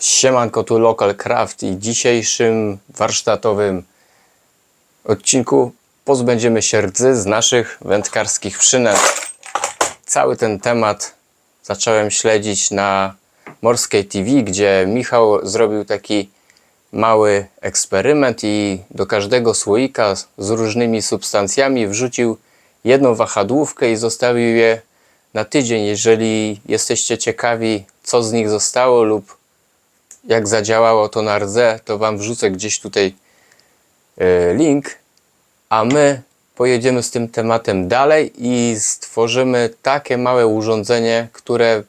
Siemanko, tu Local Craft i dzisiejszym warsztatowym odcinku pozbędziemy się rdzy z naszych wędkarskich przynęt. Cały ten temat zacząłem śledzić na Morskiej TV, gdzie Michał zrobił taki mały eksperyment i do każdego słoika z różnymi substancjami wrzucił jedną wahadłówkę i zostawił je na tydzień. Jeżeli jesteście ciekawi, co z nich zostało lub jak zadziałało to na rdze, to Wam wrzucę gdzieś tutaj e, link, a my pojedziemy z tym tematem dalej i stworzymy takie małe urządzenie, które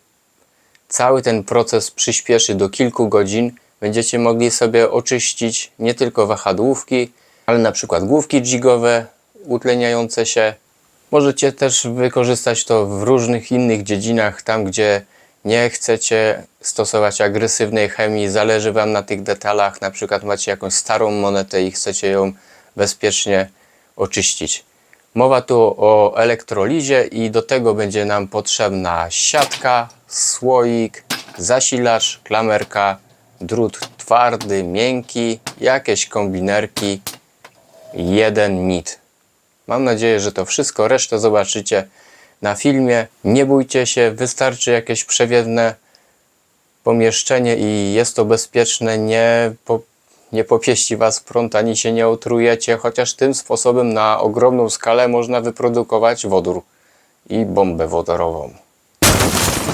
cały ten proces przyspieszy do kilku godzin. Będziecie mogli sobie oczyścić nie tylko wahadłówki, ale na przykład główki dźwigowe utleniające się. Możecie też wykorzystać to w różnych innych dziedzinach, tam gdzie nie chcecie stosować agresywnej chemii, zależy Wam na tych detalach, na przykład macie jakąś starą monetę i chcecie ją bezpiecznie oczyścić. Mowa tu o elektrolizie i do tego będzie nam potrzebna siatka, słoik, zasilacz, klamerka, drut twardy, miękki, jakieś kombinerki, jeden mit. Mam nadzieję, że to wszystko, resztę zobaczycie na filmie. Nie bójcie się, wystarczy jakieś przewiewne pomieszczenie i jest to bezpieczne, nie, po, nie popieści Was prąd, ani się nie otrujecie, chociaż tym sposobem na ogromną skalę można wyprodukować wodór i bombę wodorową.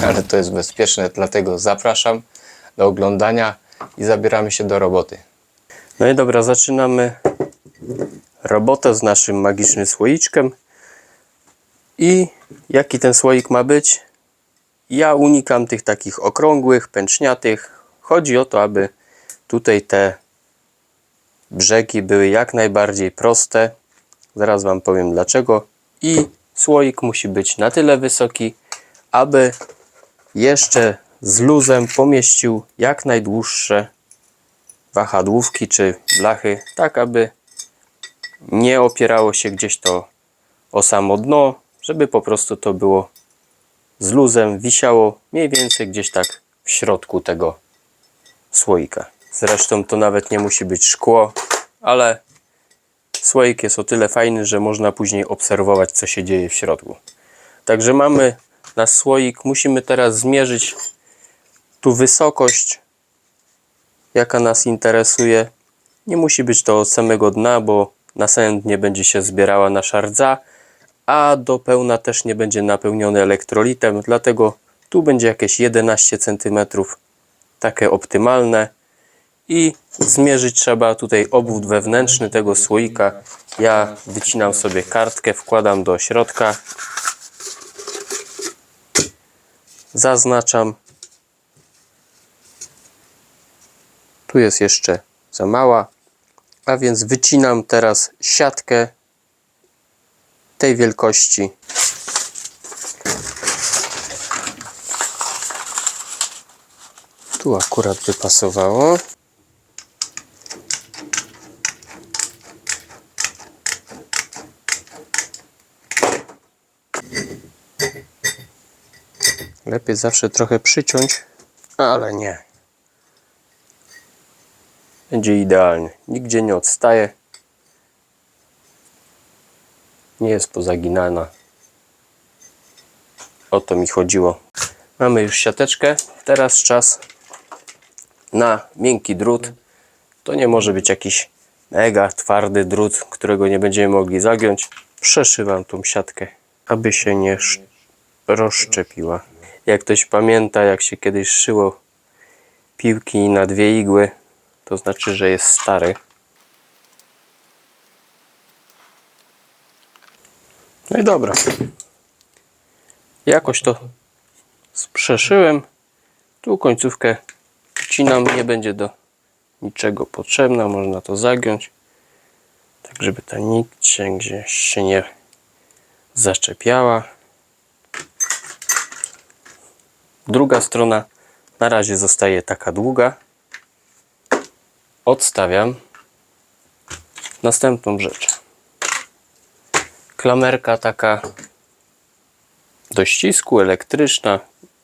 Ale to jest bezpieczne, dlatego zapraszam do oglądania i zabieramy się do roboty. No i dobra, zaczynamy robotę z naszym magicznym słoiczkiem. I jaki ten słoik ma być? Ja unikam tych takich okrągłych, pęczniatych. Chodzi o to, aby tutaj te brzegi były jak najbardziej proste. Zaraz Wam powiem dlaczego. I słoik musi być na tyle wysoki, aby jeszcze z luzem pomieścił jak najdłuższe wahadłówki czy blachy, tak aby nie opierało się gdzieś to o samo dno, żeby po prostu to było z luzem, wisiało mniej więcej gdzieś tak w środku tego słoika. Zresztą to nawet nie musi być szkło, ale słoik jest o tyle fajny, że można później obserwować, co się dzieje w środku. Także mamy nasz słoik, musimy teraz zmierzyć tu wysokość, jaka nas interesuje. Nie musi być to od samego dna, bo na samym dnie będzie się zbierała nasza rdza, a do pełna też nie będzie napełniony elektrolitem, dlatego tu będzie jakieś 11 cm, takie optymalne i zmierzyć trzeba tutaj obwód wewnętrzny tego słoika. Ja wycinam sobie kartkę, wkładam do środka, zaznaczam. Tu jest jeszcze za mała, a więc wycinam teraz siatkę tej wielkości. Tu akurat by pasowało. Lepiej zawsze trochę przyciąć, ale nie. Będzie idealnie. Nigdzie nie odstaje. Nie jest pozaginana. O to mi chodziło. Mamy już siateczkę. Teraz czas na miękki drut. To nie może być jakiś mega twardy drut, którego nie będziemy mogli zagiąć. Przeszywam tą siatkę, aby się nie sz- rozszczepiła. Jak ktoś pamięta, jak się kiedyś szyło piłki na dwie igły, to znaczy, że jest stary. No i dobra. Jakoś to przeszyłem. Tu końcówkę wcinam, nie będzie do niczego potrzebna, można to zagiąć. Tak, żeby ta się gdzieś się nie zaczepiała. Druga strona na razie zostaje taka długa. Odstawiam następną rzecz klamerka taka do ścisku, elektryczna.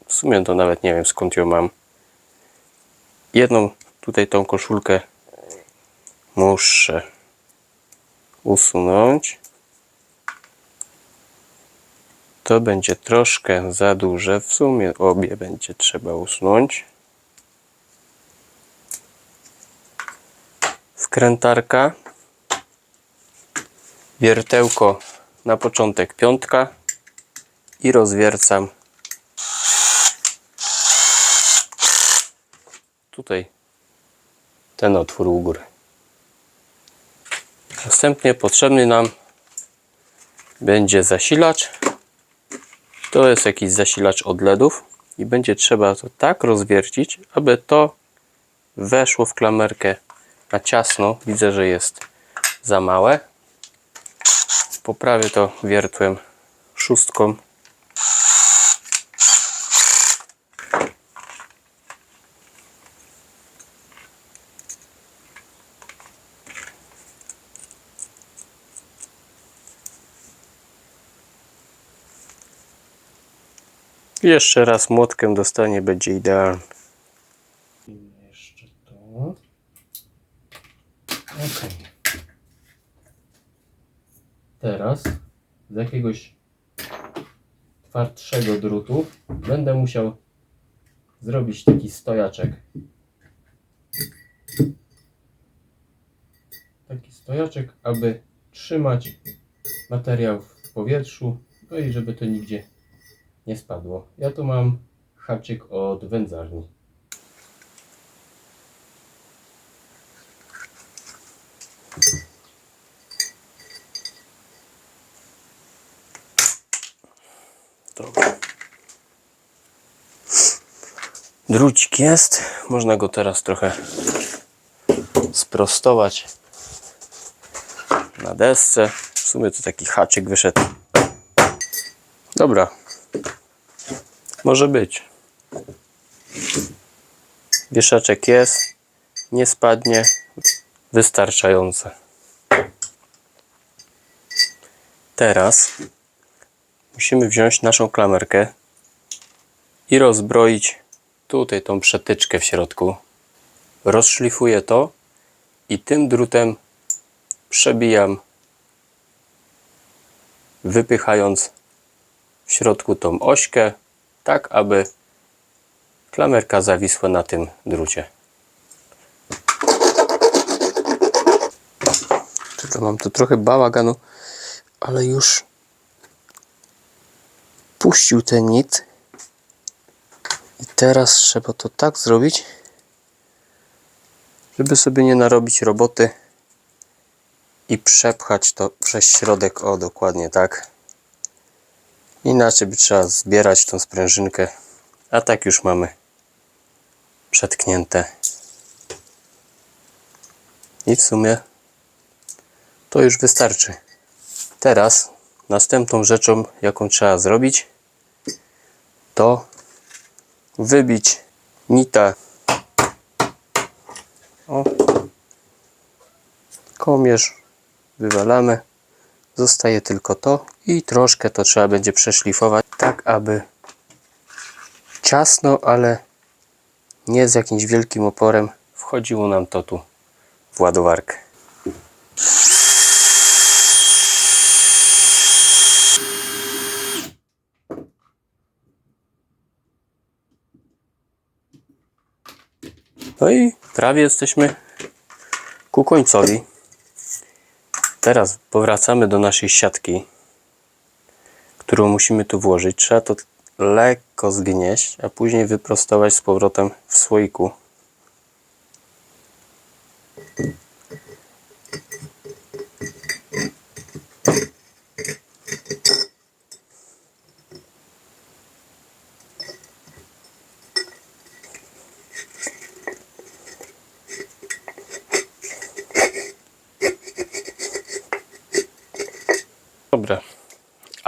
W sumie to nawet nie wiem skąd ją mam. jedną tutaj tą koszulkę muszę usunąć. To będzie troszkę za duże. W sumie obie będzie trzeba usunąć. Wkrętarka. Wiertełko na początek piątka i rozwiercam tutaj ten otwór u góry. Następnie potrzebny nam będzie zasilacz. To jest jakiś zasilacz od LEDów i będzie trzeba to tak rozwiercić, aby to weszło w klamerkę na ciasno. Widzę, że jest za małe. Poprawię to wiertłem szóstką. Jeszcze raz młotkiem dostanie, będzie idealnie. Jeszcze to. Ok. Teraz z jakiegoś twardszego drutu będę musiał zrobić taki stojaczek. Taki stojaczek, aby trzymać materiał w powietrzu, no i żeby to nigdzie nie spadło. Ja tu mam haczyk od wędzarni. Dobra. Drucik jest. Można go teraz trochę sprostować na desce. W sumie to taki haczyk wyszedł. Dobra. Może być. Wieszaczek jest. Nie spadnie. Wystarczające. Teraz musimy wziąć naszą klamerkę i rozbroić tutaj tą przetyczkę w środku. Rozszlifuję to i tym drutem przebijam, wypychając w środku tą ośkę, tak aby klamerka zawisła na tym drucie. Tylko mam tu trochę bałaganu, ale już puścił ten nit teraz trzeba to tak zrobić, żeby sobie nie narobić roboty i przepchać to przez środek, o dokładnie tak. Inaczej by trzeba zbierać tą sprężynkę, a tak już mamy przetknięte. I w sumie to już wystarczy. Teraz następną rzeczą, jaką trzeba zrobić, to wybić nita. O. Kołmierz wywalamy. Zostaje tylko to i troszkę to trzeba będzie przeszlifować, tak aby ciasno, ale nie z jakimś wielkim oporem wchodziło nam to tu w ładowarkę. No i prawie jesteśmy ku końcowi. Teraz powracamy do naszej siatki, którą musimy tu włożyć. Trzeba to lekko zgnieść, a później wyprostować z powrotem w słoiku. Dobra,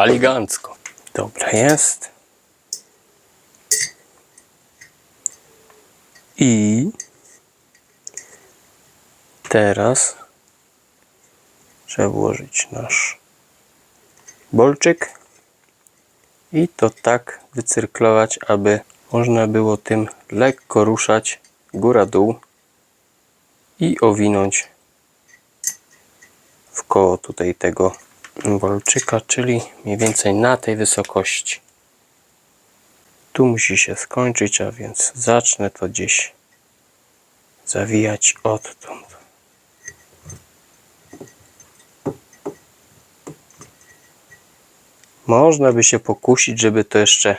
elegancko. Dobra jest. I teraz trzeba włożyć nasz bolczyk i to tak wycyrklować, aby można było tym lekko ruszać góra-dół i owinąć w koło tutaj tego walczyka, czyli mniej więcej na tej wysokości. Tu musi się skończyć, a więc zacznę to gdzieś zawijać odtąd. Można by się pokusić, żeby to jeszcze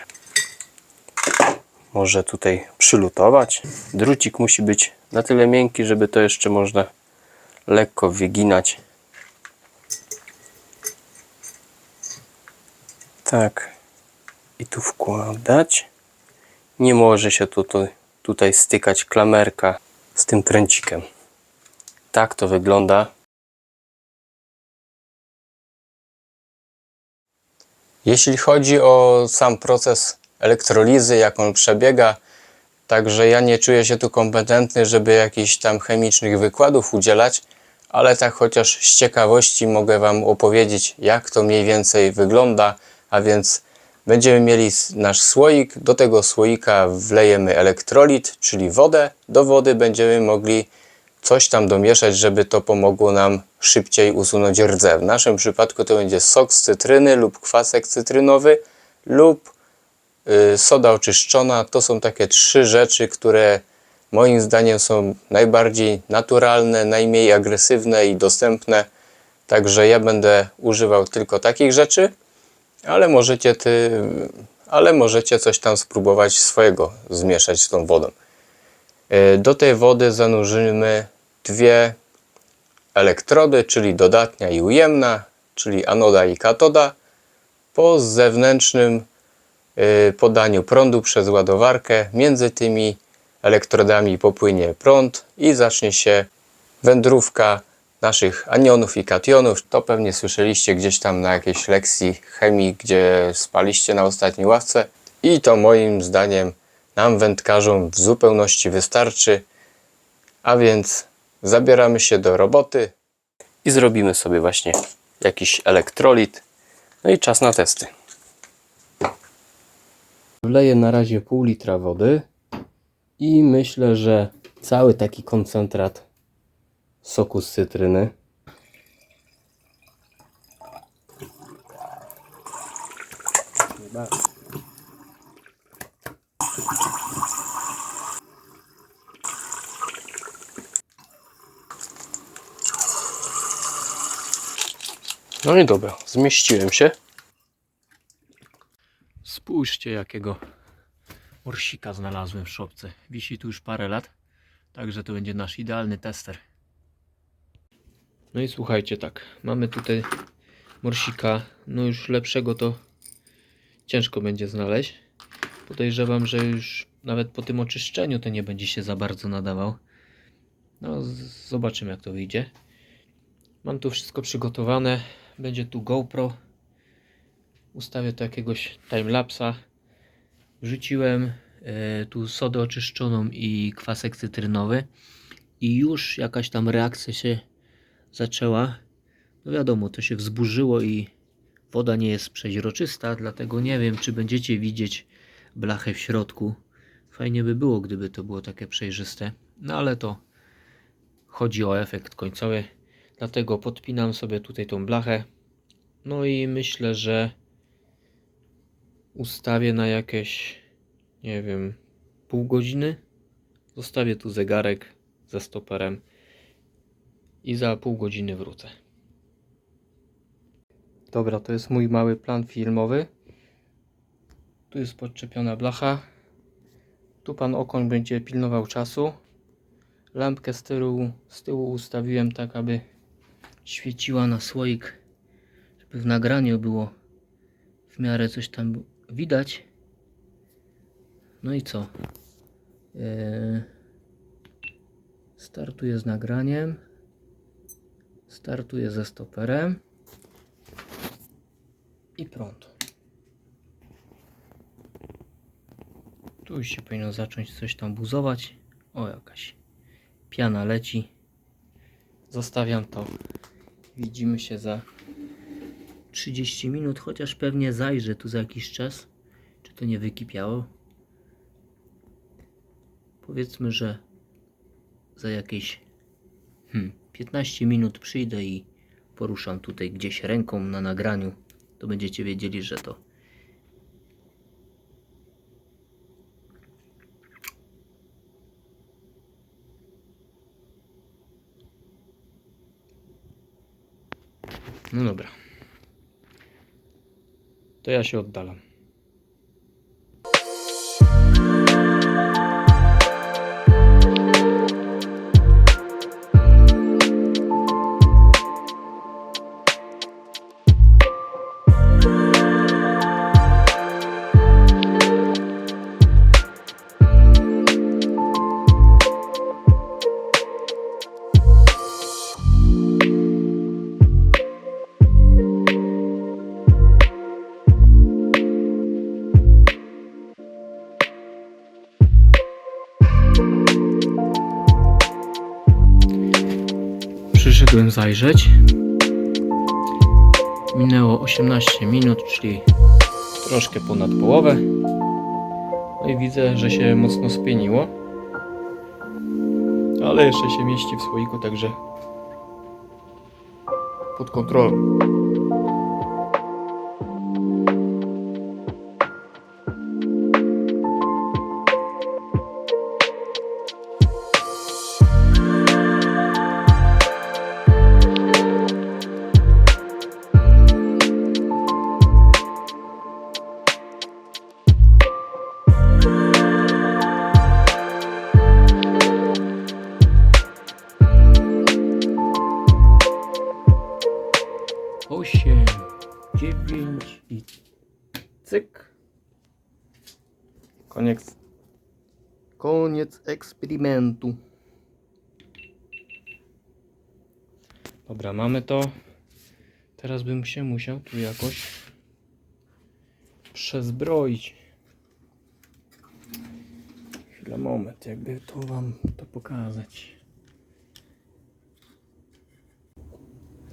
może tutaj przylutować. Drucik musi być na tyle miękki, żeby to jeszcze można lekko wyginać. Tak. I tu wkładać. Nie może się tutaj, tutaj stykać klamerka z tym pręcikiem. Tak to wygląda. Jeśli chodzi o sam proces elektrolizy, jak on przebiega, także ja nie czuję się tu kompetentny, żeby jakichś tam chemicznych wykładów udzielać, ale tak chociaż z ciekawości mogę Wam opowiedzieć, jak to mniej więcej wygląda, a więc będziemy mieli nasz słoik, do tego słoika wlejemy elektrolit, czyli wodę, do wody będziemy mogli coś tam domieszać, żeby to pomogło nam szybciej usunąć rdze. W naszym przypadku to będzie sok z cytryny lub kwasek cytrynowy lub y, soda oczyszczona. To są takie trzy rzeczy, które moim zdaniem są najbardziej naturalne, najmniej agresywne i dostępne. Także ja będę używał tylko takich rzeczy, ale możecie ty, ale możecie coś tam spróbować swojego zmieszać z tą wodą. Y, Do tej wody zanurzymy dwie elektrody, czyli dodatnia i ujemna, czyli anoda i katoda, po zewnętrznym y, podaniu prądu przez ładowarkę. Między tymi elektrodami popłynie prąd i zacznie się wędrówka naszych anionów i kationów. To pewnie słyszeliście gdzieś tam na jakiejś lekcji chemii, gdzie spaliście na ostatniej ławce. I to moim zdaniem nam wędkarzom w zupełności wystarczy. A więc zabieramy się do roboty. I zrobimy sobie właśnie jakiś elektrolit. No i czas na testy. Wleję na razie pół litra wody i myślę, że cały taki koncentrat soku z cytryny. No i dobra, zmieściłem się. Spójrzcie jakiego orsika znalazłem w szopce. Wisi tu już parę lat, także to będzie nasz idealny tester. No i słuchajcie tak, mamy tutaj morsika, no już lepszego to ciężko będzie znaleźć. Podejrzewam, że już nawet po tym oczyszczeniu to nie będzie się za bardzo nadawał. No zobaczymy jak to wyjdzie. Mam tu wszystko przygotowane. Będzie tu GoPro. Ustawię tu jakiegoś timelapsa. Wrzuciłem e, tu sodę oczyszczoną i kwasek cytrynowy. I już jakaś tam reakcja się zaczęła. No wiadomo, to się wzburzyło i woda nie jest przeźroczysta, dlatego nie wiem, czy będziecie widzieć blachę w środku. Fajnie by było, gdyby to było takie przejrzyste. No ale to chodzi o efekt końcowy. Dlatego podpinam sobie tutaj tą blachę. No i myślę, że ustawię na jakieś, nie wiem, pół godziny. Zostawię tu zegarek ze stoperem i za pół godziny wrócę. Dobra, to jest mój mały plan filmowy. Tu jest podczepiona blacha. Tu pan Okoń będzie pilnował czasu. Lampkę z tyłu, z tyłu ustawiłem tak, aby świeciła na słoik, żeby w nagraniu było w miarę coś tam widać. No i co? Eee, startuję z nagraniem. Startuję ze stoperem. I prąd. Tu już się powinno zacząć coś tam buzować. O, jakaś piana leci. Zostawiam to. Widzimy się za 30 minut, chociaż pewnie zajrzę tu za jakiś czas, czy to nie wykipiało. Powiedzmy, że za jakieś hmm, 15 minut przyjdę i poruszam tutaj gdzieś ręką na nagraniu, to będziecie wiedzieli, że to No dobra. To ja się oddalam. Przyszedłem zajrzeć. Minęło 18 minut, czyli troszkę ponad połowę. No i widzę, że się mocno spieniło. Ale jeszcze się mieści w słoiku, także pod kontrolą. Koniec eksperymentu. Dobra, mamy to. Teraz bym się musiał tu jakoś przezbroić. Chwila, moment, jakby to wam to pokazać.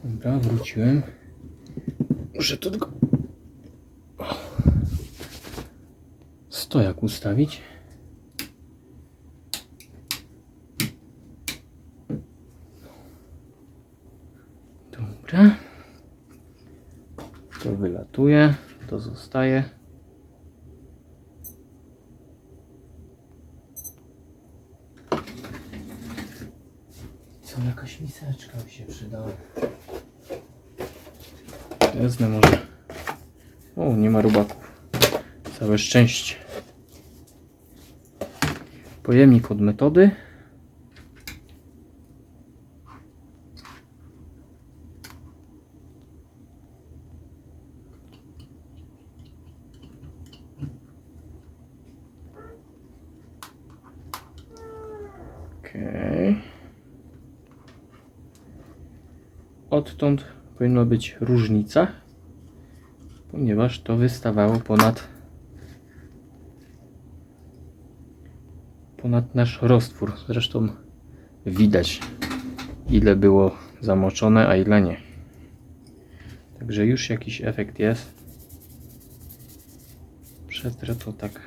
Dobra, wróciłem. Muszę to tylko. Stojak ustawić. Dobra. To wylatuje, to zostaje. Co, jakaś miseczka mi się przydała. Wezmę może. O, nie ma rubaków. Całe szczęście. Pojemnik od metody. Odtąd powinna być różnica, ponieważ to wystawało ponad ponad nasz roztwór. Zresztą widać ile było zamoczone, a ile nie. Także już jakiś efekt jest. Przetrę to tak,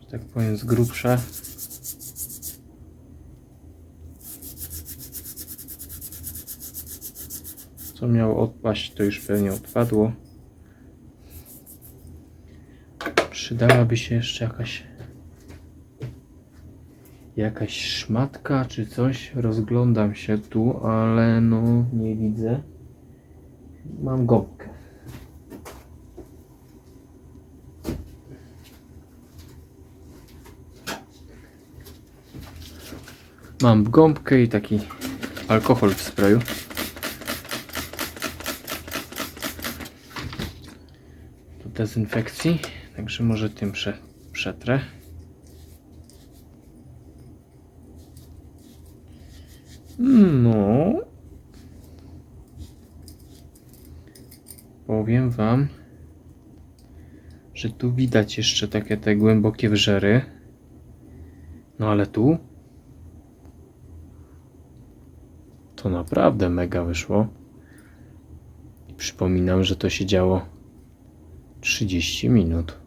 że tak powiem z grubsza. Co miało odpaść, to już pewnie odpadło. Przydałaby się jeszcze jakaś jakaś szmatka czy coś. Rozglądam się tu, ale no nie widzę. Mam gąbkę. Mam gąbkę i taki alkohol w sprayu. do dezynfekcji, także może tym prze, przetrę. No. Powiem wam, że tu widać jeszcze takie te głębokie wrzery. No ale tu to naprawdę mega wyszło. Przypominam, że to się działo 30 minut.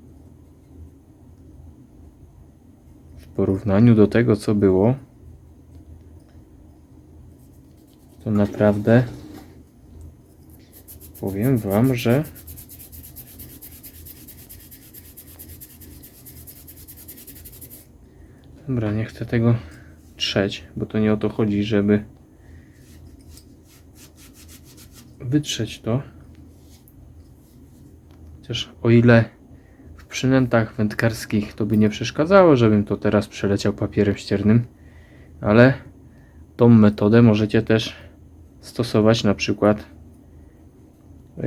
W porównaniu do tego, co było, to naprawdę powiem Wam, że Dobra, nie chcę tego trzeć, bo to nie o to chodzi, żeby wytrzeć to. Chociaż o ile w przynętach wędkarskich to by nie przeszkadzało, żebym to teraz przeleciał papierem ściernym, ale tą metodę możecie też stosować na przykład yy,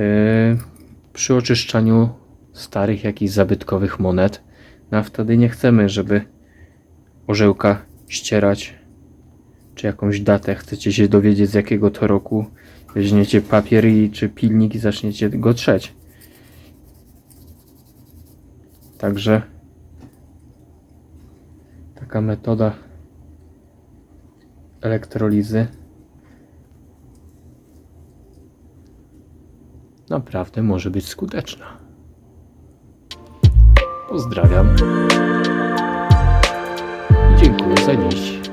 przy oczyszczaniu starych jakichś zabytkowych monet. No a wtedy nie chcemy, żeby orzełka ścierać, czy jakąś datę. Chcecie się dowiedzieć z jakiego to roku. Weźmiecie papier i, czy pilnik i zaczniecie go trzeć. Także taka metoda elektrolizy naprawdę może być skuteczna. Pozdrawiam. Dziękuję za dziś.